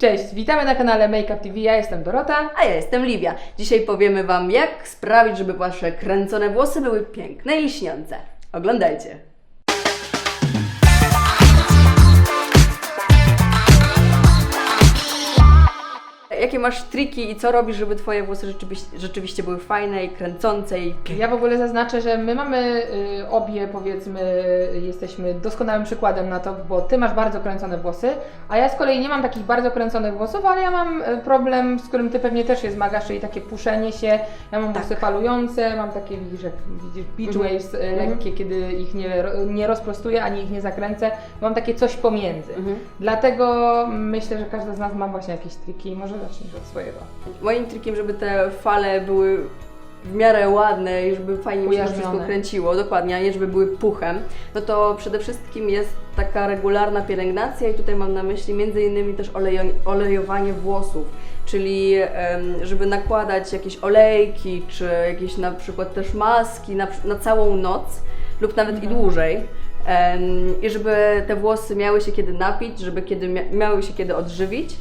Cześć, witamy na kanale Makeup TV. Ja jestem Dorota. A ja jestem Livia. Dzisiaj powiemy Wam, jak sprawić, żeby Wasze kręcone włosy były piękne i lśniące. Oglądajcie. Jakie masz triki i co robisz, żeby Twoje włosy rzeczywiście, rzeczywiście były fajne i kręcące i piękne? Ja w ogóle zaznaczę, że my mamy y, obie, powiedzmy, jesteśmy doskonałym przykładem na to, bo Ty masz bardzo kręcone włosy, a ja z kolei nie mam takich bardzo kręconych włosów, ale ja mam y, problem, z którym Ty pewnie też się zmagasz, czyli takie puszenie się. Ja mam Tak. włosy falujące, mam takie, widzisz, jak widzisz, beach Mhm. waves y, Mhm. lekkie, kiedy ich nie, ro- nie rozprostuję, ani ich nie zakręcę. Mam takie coś pomiędzy. Mhm. Dlatego myślę, że każda z nas ma właśnie jakieś triki. Może od swojego. Moim trikiem, żeby te fale były w miarę ładne i żeby fajnie mi się to wszystko kręciło, dokładnie, a nie żeby były puchem, no to przede wszystkim jest taka regularna pielęgnacja i tutaj mam na myśli między innymi też olejo, olejowanie włosów, czyli żeby nakładać jakieś olejki, czy jakieś na przykład też maski na, na całą noc lub nawet i dłużej. I żeby te włosy miały się kiedy napić, żeby kiedy mia- miały się kiedy odżywić,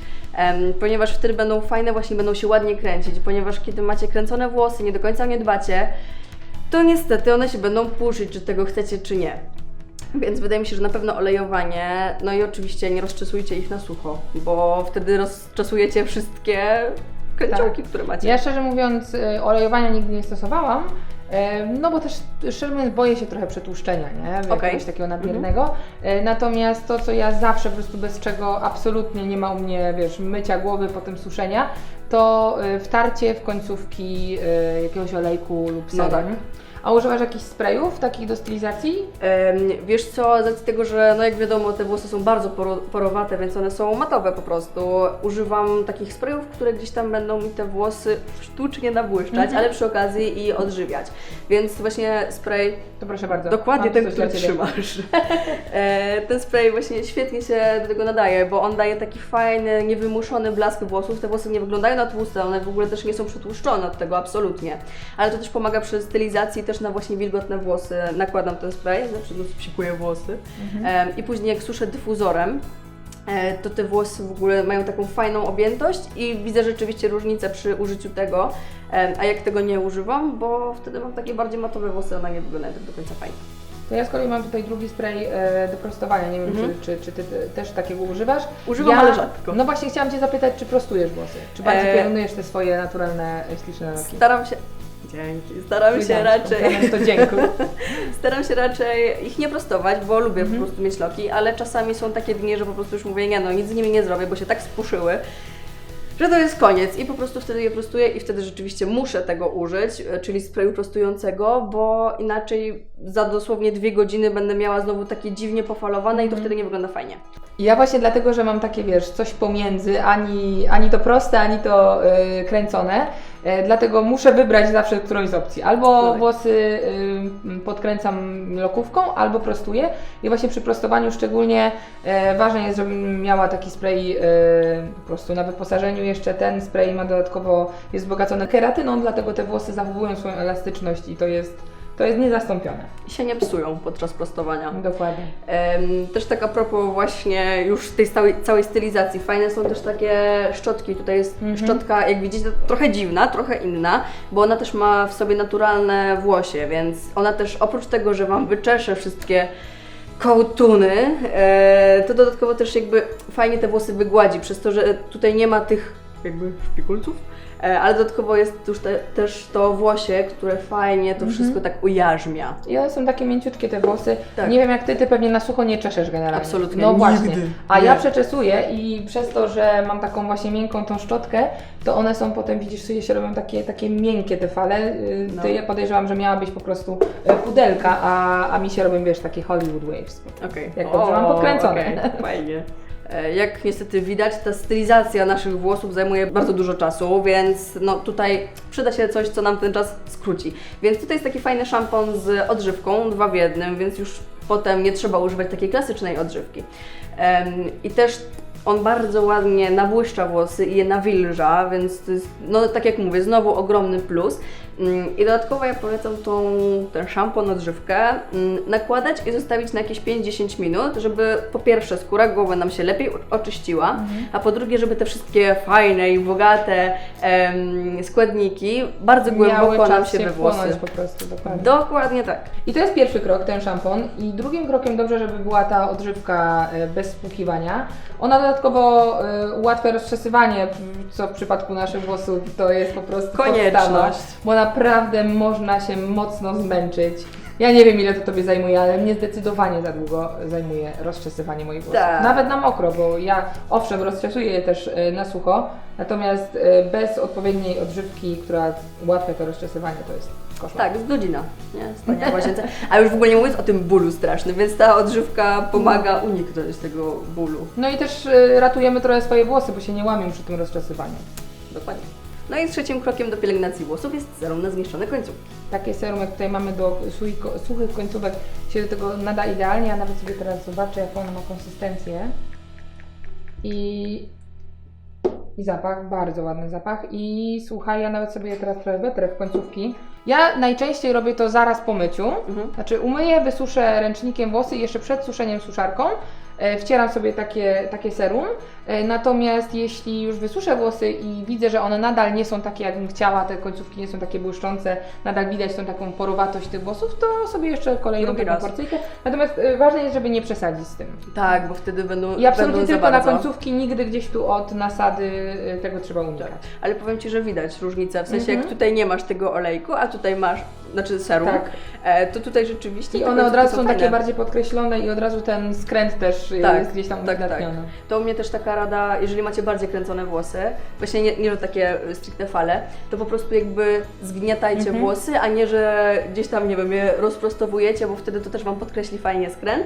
ponieważ wtedy będą fajne, właśnie będą się ładnie kręcić, ponieważ kiedy macie kręcone włosy, nie do końca nie dbacie, to niestety one się będą puszyć, czy tego chcecie, czy nie. Więc wydaje mi się, że na pewno olejowanie, no i oczywiście nie rozczesujcie ich na sucho, bo wtedy rozczesujecie wszystkie kręciołki, które macie. Ja szczerze mówiąc y, olejowania nigdy nie stosowałam, no bo też szczerze boję się trochę przetłuszczenia, nie? Mhm. Jakiegoś takiego nadmiernego. Y, Natomiast to, co ja zawsze po prostu bez czego absolutnie nie ma u mnie, wiesz, mycia głowy, potem suszenia, to y, wtarcie w końcówki y, jakiegoś olejku lub No serum. tak. A używasz jakichś sprayów takich do stylizacji? Em, Wiesz co, z racji tego, że no jak wiadomo te włosy są bardzo poro- porowate, więc one są matowe po prostu. Używam takich sprayów, które gdzieś tam będą mi te włosy sztucznie nabłyszczać, Mhm. ale przy okazji i odżywiać. Więc właśnie spray, To proszę bardzo. dokładnie mam ten, coś dla który Ciebie. trzymasz. E, ten spray właśnie świetnie się do tego nadaje, bo on daje taki fajny, niewymuszony blask włosów. Te włosy nie wyglądają na tłuste, one w ogóle też nie są przetłuszczone od tego absolutnie. Ale to też pomaga przy stylizacji, też na właśnie wilgotne włosy nakładam ten spray, zawsze psikuję włosy. Mhm. I później jak suszę dyfuzorem, e, to te włosy w ogóle mają taką fajną objętość i widzę rzeczywiście różnicę przy użyciu tego, a jak tego nie używam, bo wtedy mam takie bardziej matowe włosy, one nie wyglądają tak do końca fajnie. To ja z kolei mam tutaj drugi spray e, do prostowania. Nie wiem, Mhm. czy, czy, czy Ty te- też takiego używasz? Używam, ja, ale rzadko. No właśnie chciałam Cię zapytać, czy prostujesz włosy? Czy bardziej E, pielęgnujesz te swoje naturalne, e, śliczne nogi? Staram się. Dzięki. Staram się raczej. To dziękuję. Staram się raczej ich nie prostować, bo lubię Mhm. po prostu mieć loki, ale czasami są takie dni, że po prostu już mówię, nie no, nic z nimi nie zrobię, bo się tak spuszyły, że to jest koniec i po prostu wtedy je prostuję i wtedy rzeczywiście muszę tego użyć, e, czyli sprayu prostującego, bo inaczej za dosłownie dwie godziny będę miała znowu takie dziwnie pofalowane i to Mhm. wtedy nie wygląda fajnie. Ja właśnie dlatego, że mam takie, wiesz, coś pomiędzy, ani, ani to proste, ani to y, kręcone, dlatego muszę wybrać zawsze którąś z opcji. Albo włosy y, podkręcam lokówką, albo prostuję. I właśnie przy prostowaniu szczególnie y, ważne jest, żebym miała taki spray y, po prostu na wyposażeniu. Jeszcze ten spray ma dodatkowo, jest wzbogacony keratyną, dlatego te włosy zachowują swoją elastyczność i to jest, to jest niezastąpione. I się nie psują podczas prostowania. Dokładnie. Em, też tak a propos właśnie już tej całej, całej stylizacji, fajne są też takie szczotki. Tutaj jest Mhm. szczotka, jak widzicie, trochę dziwna, trochę inna, bo ona też ma w sobie naturalne włosie, więc ona też oprócz tego, że Wam wyczesze wszystkie kołtuny, e, to dodatkowo też jakby fajnie te włosy wygładzi, przez to, że tutaj nie ma tych jakby szpikulców, ale dodatkowo jest już te, też to włosie, które fajnie to Mhm. wszystko tak ujarzmia. I one są takie mięciutkie te włosy. Tak. Nie wiem jak ty, ty pewnie na sucho nie czeszesz generalnie. Absolutnie No nigdy. właśnie. A Nie. ja przeczesuję i przez to, że mam taką właśnie miękką tą szczotkę, to one są potem, widzisz, sobie się robią takie, takie miękkie te fale. Yy, No. Ty ja podejrzewam, że miała być po prostu e, pudelka, a, a mi się robią, wiesz, takie Hollywood waves. Okej. Jak dobrze mam podkręcone. okej, Fajnie. E, Jak niestety widać, ta stylizacja naszych włosów zajmuje bardzo dużo czasu, więc no tutaj przyda się coś, co nam ten czas skróci. Więc tutaj jest taki fajny szampon z odżywką, dwa w jednym, więc już potem nie trzeba używać takiej klasycznej odżywki. I też on bardzo ładnie nabłyszcza włosy i je nawilża, więc to jest, no tak jak mówię, znowu ogromny plus. Mm, I dodatkowo ja polecam tą, ten szampon, odżywkę mm, nakładać i zostawić na jakieś 5-10 minut, żeby po pierwsze skóra głowy nam się lepiej oczyściła, a po drugie, żeby te wszystkie fajne i bogate em, składniki bardzo Miały głęboko nam czas się we włosy. po prostu, dokładnie. Dokładnie tak. I to jest pierwszy krok, ten szampon. I drugim krokiem dobrze, żeby była ta odżywka e, bez spłukiwania. Ona dodatkowo e, ułatwia rozczesywanie, co w przypadku naszych włosów to jest po prostu Konieczność. podstawa, naprawdę można się mocno zmęczyć. Ja nie wiem ile to Tobie zajmuje, ale mnie zdecydowanie za długo zajmuje rozczesywanie moich włosów. Tak. Nawet na mokro, bo ja owszem rozczesuję je też e, na sucho, natomiast e, bez odpowiedniej odżywki, która ułatwia to rozczesywanie, to jest koszmar. Tak, z godzina, nie? Stania w łazience. A już w ogóle nie mówiąc o tym bólu strasznym, więc ta odżywka pomaga uniknąć tego bólu. No i też y, ratujemy trochę swoje włosy, bo się nie łamią przy tym rozczesywaniu. Dokładnie. No i trzecim krokiem do pielęgnacji włosów jest serum na zniszczone końcówki. Takie serum, jak tutaj mamy do suchych końcówek, się do tego nada idealnie. Ja nawet sobie teraz zobaczę, jaką ona ma konsystencję. I, I zapach, bardzo ładny zapach. I słuchaj, ja nawet sobie teraz trochę wetrę w końcówki. Ja najczęściej robię to zaraz po myciu. Mhm. Znaczy umyję, wysuszę ręcznikiem włosy jeszcze przed suszeniem suszarką. E, Wcieram sobie takie, takie serum, E, natomiast jeśli już wysuszę włosy i widzę, że one nadal nie są takie, jakbym chciała, te końcówki nie są takie błyszczące, nadal widać tą taką porowatość tych włosów, to sobie jeszcze kolejną Drugi taką porcyjkę. Natomiast e, ważne jest, żeby nie przesadzić z tym. Tak, bo wtedy będą I absolutnie będą tylko na końcówki, nigdy gdzieś tu od nasady tego trzeba unikać. Ale powiem Ci, że widać różnicę, w sensie Mhm. jak tutaj nie masz tego olejku, a tutaj masz, znaczy serum, Tak. e, to tutaj rzeczywiście I one od razu są takie bardziej podkreślone i od razu ten skręt też Tak, jest gdzieś tam tak, tak. To u mnie też taka rada, jeżeli macie bardziej kręcone włosy, właśnie nie, nie że takie stricte fale, to po prostu jakby zgniatajcie Mhm. włosy, a nie, że gdzieś tam, nie wiem, je rozprostowujecie, bo wtedy to też Wam podkreśli fajnie skręt,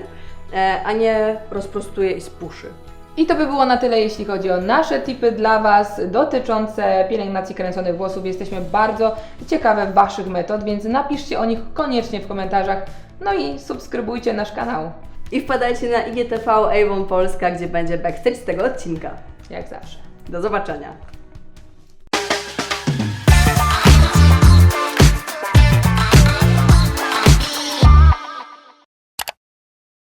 e, a nie rozprostuje i spuszy. I to by było na tyle, jeśli chodzi o nasze tipy dla Was dotyczące pielęgnacji kręconych włosów. Jesteśmy bardzo ciekawe Waszych metod, więc napiszcie o nich koniecznie w komentarzach. No i subskrybujcie nasz kanał, I wpadajcie na IGTV Avon Polska, gdzie będzie backstage z tego odcinka. jak zawsze. Do zobaczenia.